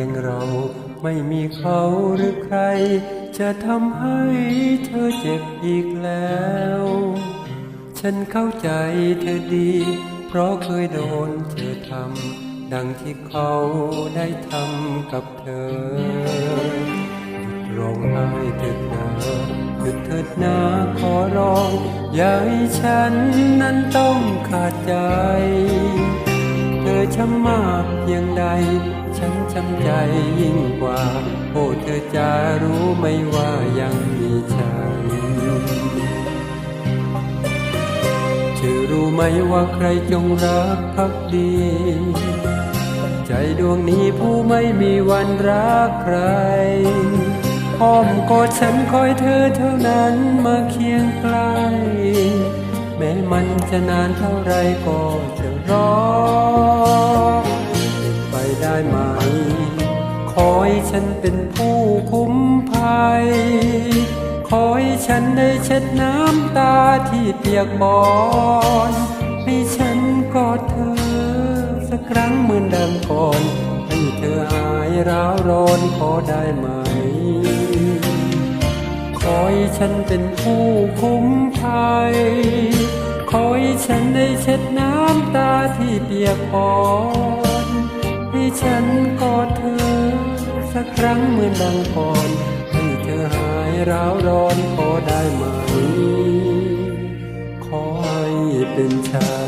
ยงเราไม่มีเขาหรือใคร จะทำให้เธอเจ็บอีกแล้ว ฉันเข้าใจเธอดี เพราะเคยโดนเธอทำดังที่เขาได้ทำกับเธอหยุดร้องไห้เถิดนาหยุดเถิดนาขอร้อง อย่าให้ฉันนั้นต้องขาดใจ ธอช้ำมากเพียงใด ฉันช้ำใจยิ่งกว่า โอ้เธอจะรู้ไหมว่ายังมีฉันเธอรู้ไหมว่าใครจงรักภักดี ใจดวงนี้ผู้ไม่มีวันรักใครอ้อมกอดฉันคอยเธอเท่านั้นมาเคียงใกล้ แม้มันจะนานเท่าไรก็จะรอเป็นไปได้ไหม ขอให้ฉันเป็นผู้คุ้มภัย ขอให้ฉันได้เช็ดน้ำตาที่เปียกบอนให้ฉันกอดเธอ สักครั้งเหมือนดังก่อน ให้เธอหายร้าวร้อนขอได้ไหม ขอให้ฉันเป็นผู้คุ้ม ที่เปียกปอนให้ฉันกอดเธอ สักครั้งเหมือนดังก่อน ให้เธอหายร้าวร้อนขอได้ไหม ขอให้เป็นฉันหยุ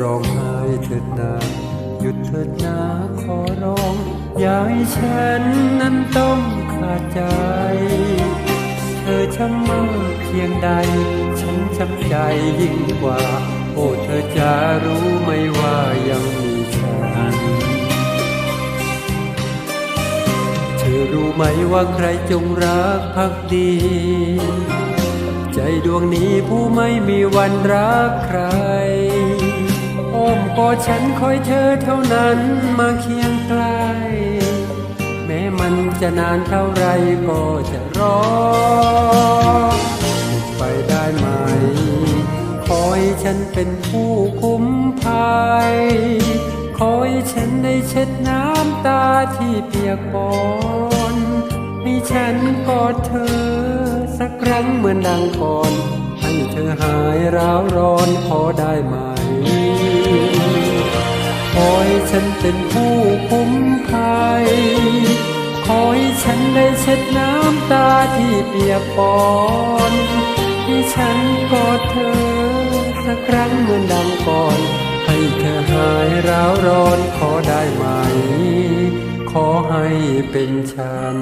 ร้องไห้เถิดนาหยุดเถิดนาขอร้อง อย่าให้ฉันนั้นต้องขาดใจ เธอช้ำมากเพียงใด ฉันช้ำใจยิ่งกว่า โอ้เธอจะรู้ไหมว่ายังมีฉัน เธอรู้ไหมว่าใครจงรักภักดีใจดวงนี้ผู้ไม่มีวันรักใคร อ้อมกอดฉันคอยเธอเท่านั้นมาเคียงใกล้แม้มันจะนานเท่าไรก็จะรอไปได้ไหมขอให้ฉันเป็นผู้คุ้มภัยขอให้ฉันได้เช็ดน้ำตาที่เปียกปอนให้ฉันกอดเธอสักครั้งเหมือนดังก่อน ให้เธอหายร้าวร้อนขอได้ไหม ฉันเป็นผู้คุ้มภัยขอให้ฉันได้เช็ดน้ำตาที่เปียกปอนให้ฉันกอดเธอสักครั้งเหมือนดังก่อน ให้เธอหายร้าวร้อนขอได้ไหม ขอให้เป็นฉัน